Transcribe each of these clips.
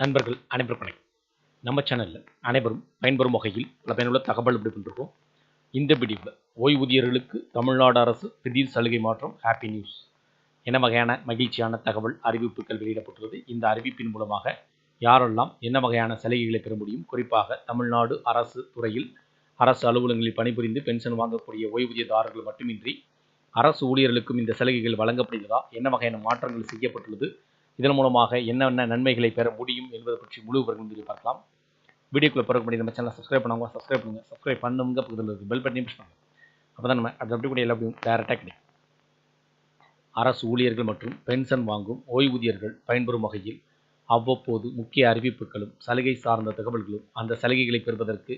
நண்பர்கள் அனைவரும் வணக்கம். நம்ம சேனலில் அனைவரும் பயன்பெறும் வகையில் பல பயனுள்ள தகவல் எப்படி பண்ணிருக்கோம் இந்த வீடியோவில் ஓய்வூதியர்களுக்கு தமிழ்நாடு அரசு திடீர் சலுகை மாற்றம் ஹாப்பி நியூஸ் என்ன வகையான மகிழ்ச்சியான தகவல் அறிவிப்புகள் வெளியிடப்பட்டுள்ளது இந்த அறிவிப்பின் மூலமாக யாரெல்லாம் என்ன வகையான சலுகைகளை பெற முடியும்? குறிப்பாக தமிழ்நாடு அரசு துறையில் அரசு அலுவலகங்களில் பணிபுரிந்து பென்ஷன் வாங்கக்கூடிய ஓய்வூதியதாரர்கள் மட்டுமின்றி அரசு ஊழியர்களுக்கும் இந்த சலுகைகள் வழங்கப்படுகிறதா? என்ன வகையான மாற்றங்கள் செய்யப்பட்டுள்ளது? இதன் மூலமாக என்னென்ன நன்மைகளை பெற முடியும் என்பதை பற்றி முழு விவரங்கள் பார்க்கலாம். வீடியோக்குள்ள பிறகு பண்ணி நம்ம சேனலை சப்ஸ்கிரைப் பண்ணுவாங்க சப்ஸ்கிரைப் பண்ணுங்கள் சப்ஸ்கிரைப் பண்ணுங்க. பக்கத்தில் இருக்குது பெல் பட்டனையும் ப்ரெஸ் அப்போ தான் நம்ம அது அப்படி கூட எல்லாத்தையும் டேரெக்டாக கிடைக்கும். அரசு ஊழியர்கள் மற்றும் பென்ஷன் வாங்கும் ஓய்வூதியர்கள் பயன்பெறும் வகையில் அவ்வப்போது முக்கிய அறிவிப்புகளும் சலுகை சார்ந்த தகவல்களும் அந்த சலுகைகளை பெறுவதற்கு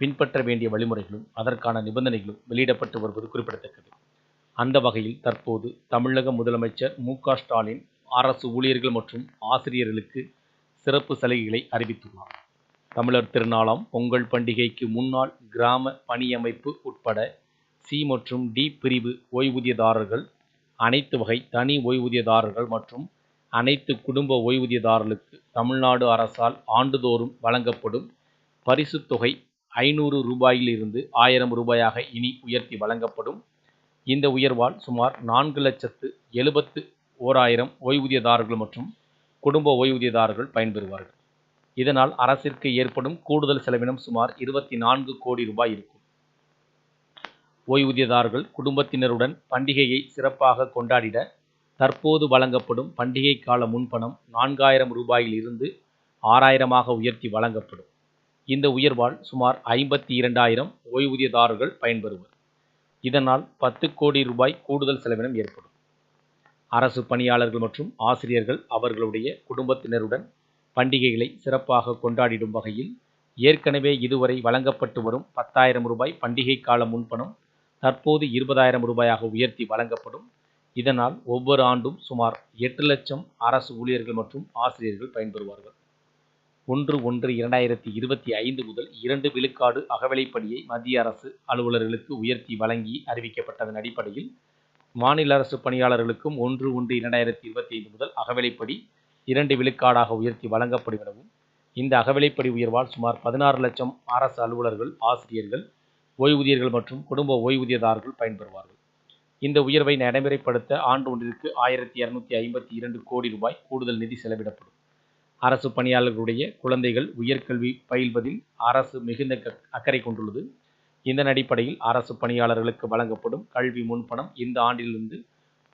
பின்பற்ற வேண்டிய வழிமுறைகளும் அதற்கான நிபந்தனைகளும் வெளியிடப்பட்டு வருவது குறிப்பிடத்தக்கது. அந்த வகையில் தற்போது தமிழக முதலமைச்சர் மு ஸ்டாலின் அரசு ஊழியர்கள் மற்றும் ஆசிரியர்களுக்கு சிறப்பு சலுகைகளை அறிவித்துள்ளார். தமிழர் திருநாளாம் பொங்கல் பண்டிகைக்கு முன்னாள் கிராம பணியமைப்பு உட்பட சி மற்றும் டி பிரிவு ஓய்வூதியதாரர்கள் அனைத்து வகை தனி ஓய்வூதியதாரர்கள் மற்றும் அனைத்து குடும்ப ஓய்வூதியதாரர்களுக்கு தமிழ்நாடு அரசால் ஆண்டுதோறும் வழங்கப்படும் பரிசுத் தொகை ஐநூறு ரூபாயிலிருந்து ஆயிரம் ரூபாயாக இனி உயர்த்தி வழங்கப்படும். இந்த உயர்வால் சுமார் நான்கு லட்சத்து எழுபத்து ஓராயிரம் ஓய்வூதியதாரர்கள் மற்றும் குடும்ப ஓய்வூதியதாரர்கள் பயன்பெறுவார்கள். இதனால் அரசிற்கு ஏற்படும் கூடுதல் செலவினம் சுமார் இருபத்தி நான்கு கோடி ரூபாய் இருக்கும். ஓய்வூதியதாரர்கள் குடும்பத்தினருடன் பண்டிகையை சிறப்பாக கொண்டாடிட தற்போது வழங்கப்படும் பண்டிகை கால முன்பணம் நான்காயிரம் ரூபாயில் இருந்து ஆறாயிரமாக உயர்த்தி வழங்கப்படும். இந்த உயர்வால் சுமார் ஐம்பத்தி இரண்டாயிரம் ஓய்வூதியதாரர்கள் பயன்பெறுவர். இதனால் பத்து கோடி ரூபாய் கூடுதல் செலவினம் ஏற்படும். அரசு பணியாளர்கள் மற்றும் ஆசிரியர்கள் அவர்களுடைய குடும்பத்தினருடன் பண்டிகைகளை சிறப்பாக கொண்டாடிடும் வகையில் ஏற்கனவே இதுவரை வழங்கப்பட்டு வரும் பத்தாயிரம் ரூபாய் பண்டிகை கால முன்பணம் தற்போது இருபதாயிரம் ரூபாயாக உயர்த்தி வழங்கப்படும். இதனால் ஒவ்வொரு ஆண்டும் சுமார் எட்டு லட்சம் அரசு ஊழியர்கள் மற்றும் ஆசிரியர்கள் பயன்பெறுவார்கள். ஒன்று ஒன்று இரண்டாயிரத்தி இருபத்தி ஐந்து முதல் இரண்டு விழுக்காடு அகவிலைப்படியை மத்திய அரசு அலுவலர்களுக்கு உயர்த்தி வழங்கி அறிவிக்கப்பட்டதன் அடிப்படையில் மாநில அரசு பணியாளர்களுக்கும் ஒன்று ஒன்று இரண்டாயிரத்தி இருபத்தி ஐந்து முதல் அகவிலைப்படி இரண்டு விழுக்காடாக உயர்த்தி வழங்கப்படும் எனவும் இந்த அகவிலைப்படி உயர்வால் சுமார் பதினாறு லட்சம் அரசு அலுவலர்கள் ஆசிரியர்கள் ஓய்வூதியர்கள் மற்றும் குடும்ப ஓய்வூதியதாரர்கள் பயன்பெறுவார்கள். இந்த உயர்வை நடைமுறைப்படுத்த ஆண்டு ஒன்றிற்கு ஆயிரத்தி இரநூத்தி ஐம்பத்தி இரண்டு கோடி ரூபாய் கூடுதல் நிதி செலவிடப்படும். அரசு பணியாளர்களுடைய குழந்தைகள் உயர்கல்வி பயில்வதில் அரசு மிகுந்த அக்கறை கொண்டுள்ளது. இதன் அடிப்படையில் அரசு பணியாளர்களுக்கு வழங்கப்படும் கல்வி முன்பணம் இந்த ஆண்டிலிருந்து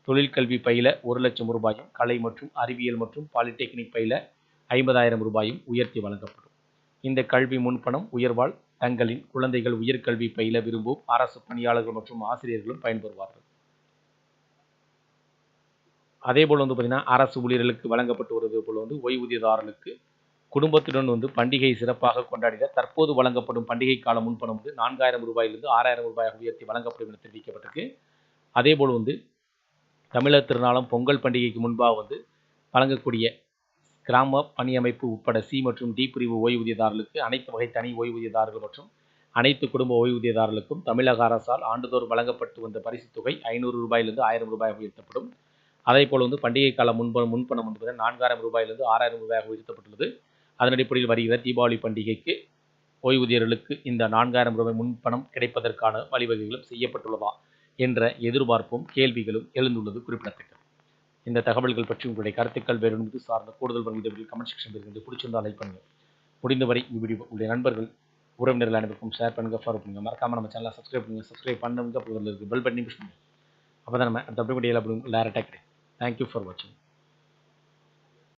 தொழிற்கல்வி பயில ஒரு லட்சம் ரூபாயும் கலை மற்றும் அறிவியல் மற்றும் பாலிடெக்னிக் பயில ஐம்பதாயிரம் ரூபாயும் உயர்த்தி வழங்கப்படும். இந்த கல்வி முன்பணம் உயர்வால் தங்களின் குழந்தைகள் உயர்கல்வி பயில விரும்பும் அரசு பணியாளர்கள் மற்றும் ஆசிரியர்களும் பயன்பெறுவார்கள். அதே போல் வந்து பார்த்திங்கன்னா அரசு ஊழியர்களுக்கு வழங்கப்பட்டு வருவது போல் வந்து ஓய்வூதியதாரர்களுக்கு குடும்பத்துடன் வந்து பண்டிகை சிறப்பாக கொண்டாடிட தற்போது வழங்கப்படும் பண்டிகை கால முன்பணம் வந்து நான்காயிரம் ரூபாயிலிருந்து ஆறாயிரம் ரூபாயாக உயர்த்தி வழங்கப்படும் என தெரிவிக்கப்பட்டிருக்கு. அதேபோல் வந்து தமிழர் திருநாளம் பொங்கல் பண்டிகைக்கு முன்பாக வந்து வழங்கக்கூடிய கிராம பணியமைப்பு உட்பட சி மற்றும் டி பிரிவு ஓய்வூதியதாரர்களுக்கு அனைத்து வகை தனி ஓய்வூதியதாரர்கள் மற்றும் அனைத்து குடும்ப ஓய்வூதியதாரர்களுக்கும் தமிழக அரசால் ஆண்டுதோறும் வழங்கப்பட்டு வந்த பரிசுத் தொகை ஐநூறு ரூபாயிலிருந்து ஆயிரம் ரூபாய் உயர்த்தப்படும். அதே போல் வந்து பண்டிகை கால முன்பணம் முன்பணம் என்பது நான்காயிரம் ரூபாயிலிருந்து ஆறாயிரம் ரூபாயாக உயர்த்தப்பட்டுள்ளது. அதன் அடிப்படையில் வருகிற தீபாவளி பண்டிகைக்கு ஓய்வூதியர்களுக்கு இந்த நான்காயிரம் ரூபாய் முன்பணம் கிடைப்பதற்கான வழிவகைகளும் செய்யப்பட்டுள்ளதா என்ற எதிர்பார்ப்பும் கேள்விகளும் எழுந்துள்ளது குறிப்பிடத்தக்கது. இந்த தகவல்கள் பற்றி உங்களுடைய கருத்துக்கள் வேறு சார்ந்த கூடுதல் வங்கிதவில் கமெண்ட் செக்ஷன் இருந்து பிடிச்சிருந்தால் லைக் பண்ணுங்கள் முடிந்தவரை இவ்வீடியோ உங்களுடைய நண்பர்கள் உறவினர்கள் அனைவருக்கும் ஷேர் பண்ணுங்கள் ஃபாலோ பண்ணுங்கள் மறக்காமல் நம்ம சேனலை சப்ஸ்கிரைப் பண்ணுங்கள் சப்ஸ்கிரைப் பண்ணுங்க அப்புறம் இருக்குது பெல் பட்டனையும் புஷ் பண்ணுங்கள் அப்போ தான் நம்ம அடுத்த அப்படி டேரக்டாக கிடையாது தேங்க்யூ ஃபார் வாட்சிங்